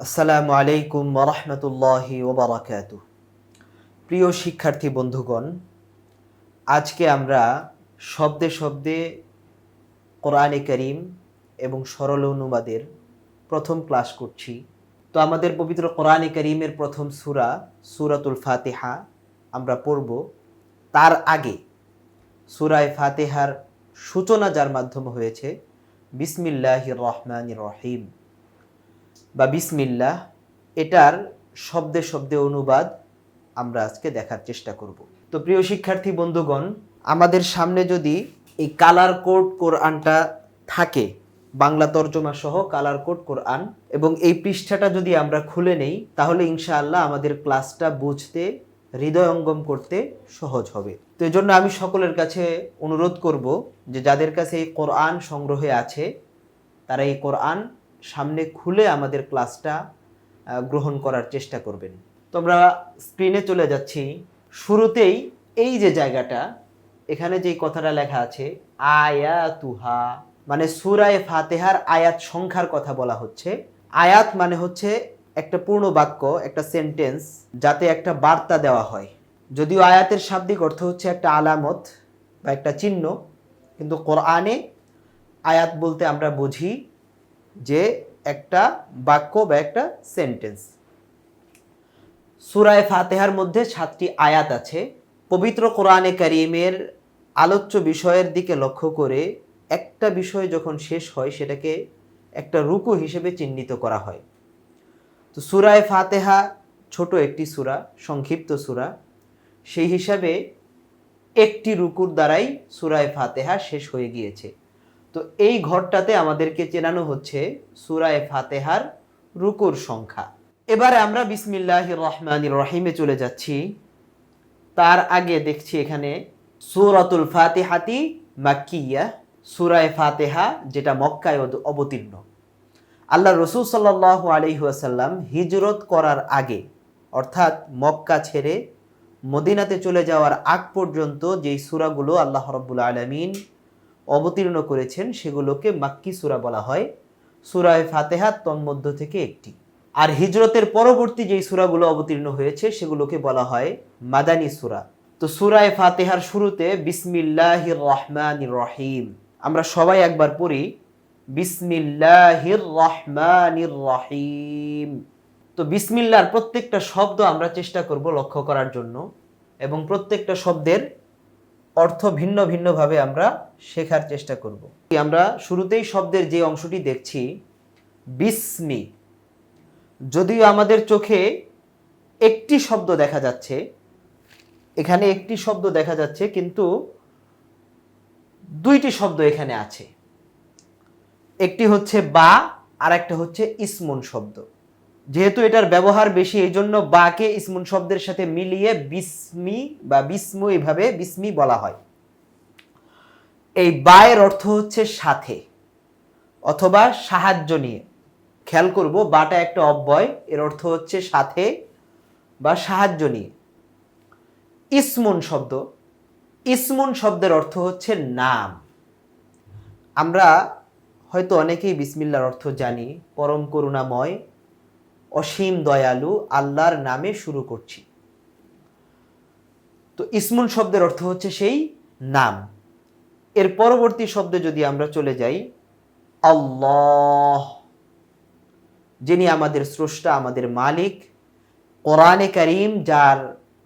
আসসালামু আলাইকুম রহমতুল্লাহি ওবরাকাত প্রিয় শিক্ষার্থী বন্ধুগণ, আজকে আমরা শব্দে শব্দে কোরআনে করিম এবং সরল অনুবাদের প্রথম ক্লাস করছি। তো আমাদের পবিত্র কোরআনে করিমের প্রথম সুরা, সুরাতুল ফাতেহা আমরা পড়ব। তার আগে সূরায় ফাতেহার সূচনা যার মাধ্যমে হয়েছে বিসমিল্লাহ রহমান রহিম। বা বিসমিল্লাহ, এটার শব্দে শব্দে অনুবাদ আমরা আজকে দেখার চেষ্টা করব। তো প্রিয় শিক্ষার্থী বন্ধুগণ, আমাদের সামনে যদি এই কালার কোড কোরআনটা থাকে, বাংলা তর্জমা সহ কালার কোড কোরআন, এবং এই পৃষ্ঠাটা যদি আমরা খুলে নেই, তাহলে ইনশাআল্লাহ আমাদের ক্লাসটা বুঝতে হৃদয়ঙ্গম করতে সহজ হবে। তো এই জন্য আমি সকলের কাছে অনুরোধ করব যে যাদের কাছে এই কোরআন সংগ্রহে আছে, তারা এই কোরআন সামনে খুলে আমাদের ক্লাসটা গ্রহণ করার চেষ্টা করবেন। তো আমরা স্ক্রিনে চলে যাচ্ছি। শুরুতেই এই যে জায়গাটা, এখানে যে কথাটা লেখা আছে আয়া তুহা মানে সুরায় ফাতেহার আয়াত সংখ্যার কথা বলা হচ্ছে। আয়াত মানে হচ্ছে একটা পূর্ণ বাক্য, একটা সেন্টেন্স যাতে একটা বার্তা দেওয়া হয়। যদিও আয়াতের শাব্দিক অর্থ হচ্ছে একটা আলামত বা একটা চিহ্ন, কিন্তু কোরআনে আয়াত বলতে আমরা বুঝি যে একটা বাক্য বা একটা সেন্টেন্স সুরায় ফাতেহার মধ্যে সাতটি আয়াত আছে। পবিত্র কোরআনে করিমের আলোচ্য বিষয়ের দিকে লক্ষ্য করে একটা বিষয় যখন শেষ হয়, সেটাকে একটা রুকু হিসেবে চিহ্নিত করা হয়। তো সুরায় ফাতেহা ছোট একটি সুরা, সংক্ষিপ্ত সুরা। সেই হিসাবে একটি রুকুর দ্বারাই সুরায় ফাতেহা শেষ হয়ে গিয়েছে। তো এই ঘরটাতে আমাদেরকে চেনানো হচ্ছে সুরায় ফাতেহার রুকুর সংখ্যা। এবারে আমরা বিসমিল্লাহ রহমানির রহিমে চলে যাচ্ছি। তার আগে দেখছি এখানে সুরাতুল ফাতেহাতি মাক্কিয়া, সুরায় ফাতেহা যেটা মক্কায় অবতীর্ণ। আল্লাহ রসুল সাল্লাহ আলহিহাসাল্লাম হিজরত করার আগে, অর্থাৎ মক্কা ছেড়ে মদিনাতে চলে যাওয়ার আগ পর্যন্ত যেই সুরাগুলো আল্লাহ রব্বুল আলমিন অবতীর্ণ করেছেন সেগুলোকে মাক্কি সুরা বলা হয়। সুরায় ফাতেহা তন্মধ্য থেকে একটি। আর হিজরতের পরবর্তী যেই সুরাগুলো অবতীর্ণ হয়েছে সেগুলোকে বলা হয় মাদানী সুরা। তো সুরায় ফাতেহার শুরুতে বিসমিল্লাহির রহমানির রহিম। আমরা সবাই একবার পড়ি, বিসমিল্লাহির রহমানির রহিম। তো বিসমিল্লার প্রত্যেকটা শব্দ আমরা চেষ্টা করব লক্ষ্য করার জন্য এবং প্রত্যেকটা শব্দের অর্থ ভিন্ন ভিন্নভাবে আমরা শেখার চেষ্টা করব। আমরা শুরুতেই শব্দের যে অংশটি দেখছি, বিস্মি। যদিও আমাদের চোখে একটি শব্দ দেখা যাচ্ছে, এখানে একটি শব্দ দেখা যাচ্ছে, কিন্তু দুইটি শব্দ এখানে আছে। একটি হচ্ছে বা আর একটা হচ্ছে ইসমুন শব্দ। যেহেতু এটার ব্যবহার বেশি, এই জন্য বাকে ইসমুন শব্দের সাথে মিলিয়ে বিস্মি বা বিস্মু এইভাবে বিস্মি বলা হয়। এই বায়ের অর্থ হচ্ছে সাথে অথবা সাহায্য নিয়ে। খেয়াল করব, বাটা একটা অব্যয়, এর অর্থ হচ্ছে সাথে বা সাহায্য নিয়ে। ইসমুন শব্দ, ইসমুন শব্দের অর্থ হচ্ছে নাম। আমরা হয়তো অনেকেই বিসমিল্লার অর্থ জানি, পরম করুণাময় অসীম দয়ালু আল্লাহর নামে শুরু করছি। তো ইসমুন শব্দের অর্থ হচ্ছে সেই নাম। এর পরবর্তী শব্দে যদি আমরা চলে যাই, আল্লাহ, যিনি আমাদের স্রষ্টা, আমাদের মালিক, কোরআনে করিম, যার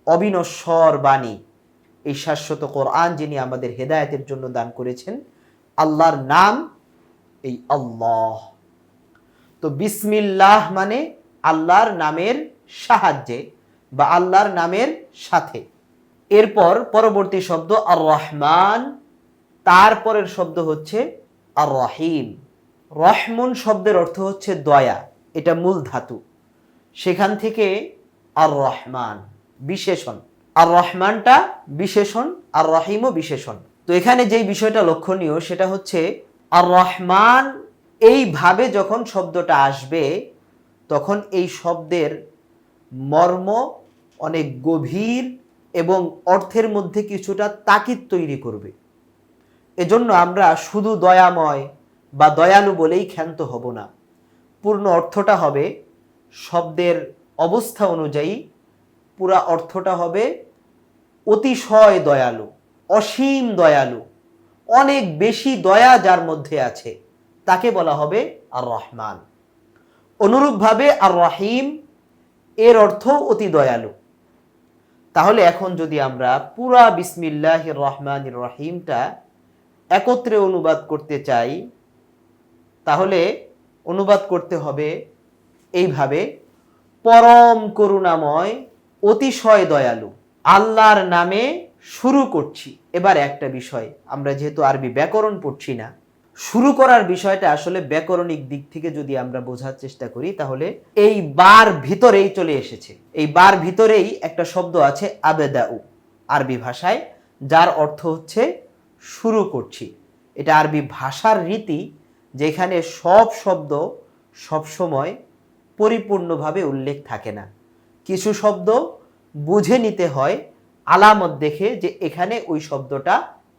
অবিনশ্বর বাণী, এই শাশ্বত কোরআন যিনি আমাদের হেদায়তের জন্য দান করেছেন, আল্লাহর নাম এই আল্লাহ। তো বিসমিল্লাহ মানে আল্লাহর নামের সাহায্যে বা আল্লাহর নামের সাথে। এরপর পরবর্তী শব্দ আর রহমান তারপরের শব্দ হচ্ছে আর রহিম রহমন শব্দের অর্থ হচ্ছে দয়া, এটা মূল ধাতু। সেখান থেকে আর রহমান বিশেষণ। আর রহমানটা বিশেষণ আর রহিমও বিশেষণ। তো এখানে যেই বিষয়টা লক্ষণীয়, সেটা হচ্ছে আর রহমান এইভাবে যখন শব্দটা আসবে তখন এই শব্দের মর্ম অনেক গভীর এবং অর্থের মধ্যে কিছুটা তাকিদ তৈরি করবে। এজন্য আমরা শুধু দয়াময় বা দয়ালু বলেই ক্ষান্ত হব না। পূর্ণ অর্থটা হবে শব্দের অবস্থা অনুযায়ী, পুরা অর্থটা হবে অতিশয় দয়ালু, অসীম দয়ালু, অনেক বেশি দয়া যার মধ্যে আছে, তাকে বলা হবে আর রহমান অনুরূপভাবে আর রহিম এর অর্থ অতি দয়ালু। তাহলে এখন যদি আমরা পুরা বিসমিল্লাহ রহমান রহিমটা একত্রে অনুবাদ করতে চাই, তাহলে অনুবাদ করতে হবে এইভাবে, পরম করুণাময়, অতিশয় দয়ালু। আল্লাহর নামে শুরু করছি। এবার একটা বিষয়, আমরা যেহেতু আরবি ব্যাকরণ পড়ছি না শুরু করার বিষয়টা আসলে ব্যাকরণিক দিক থেকে যদি আমরা বোঝার চেষ্টা করি, তাহলে এই বার ভিতরেই চলে এসেছে। এই বার ভিতরেই একটা শব্দ আছে আবেদাউ, আরবি ভাষায়, যার অর্থ হচ্ছে শুরু করছি। এটা আরবি ভাষার রীতি, যেখানে সব শব্দ সবসময় পরিপূর্ণভাবে উল্লেখ থাকে না। কিছু শব্দ বুঝে নিতে হয়, আলামত দেখে যে এখানে ওই শব্দটা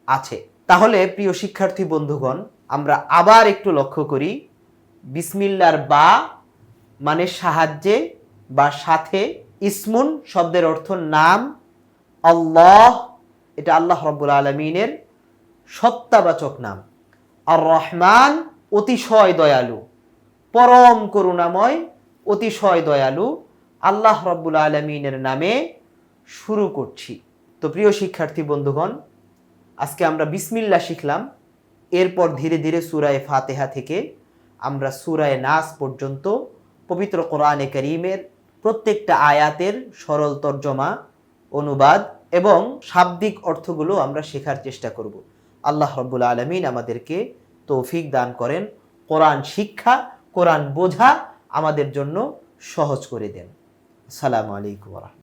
আছে। তাহলে প্রিয় শিক্ষার্থী বন্ধুগণ আমরা আবার একটু লক্ষ্য করি, বিসমিল্লার বা মানে সাহায্যে বা সাথে ইসমুন শব্দের অর্থ নাম, আল্লাহ, এটা আল্লাহ রব্বুল আলমিনের সত্তাবাচক নাম। আর রহমান, অতিশয় দয়ালু। পরম করুণাময়, অতিশয় দয়ালু। আল্লাহ রব্বুল আলমিনের নামে শুরু করছি। তো প্রিয় শিক্ষার্থী বন্ধুগণ, আজকে আমরা বিসমিল্লা শিখলাম। এরপর ধীরে ধীরে সুরায় ফাতেহা থেকে আমরা সুরায় নাস পর্যন্ত পবিত্র কোরআনে করিমের প্রত্যেকটা আয়াতের সরল তর্জমা, অনুবাদ এবং শাব্দিক অর্থগুলো আমরা শেখার চেষ্টা করব। আল্লাহ রব্বুল আলমিন আমাদেরকে তৌফিক দান করেন, কোরআন শিক্ষা, কোরআন বোঝা আমাদের জন্য সহজ করে দেন। আসসালামু আলাইকুম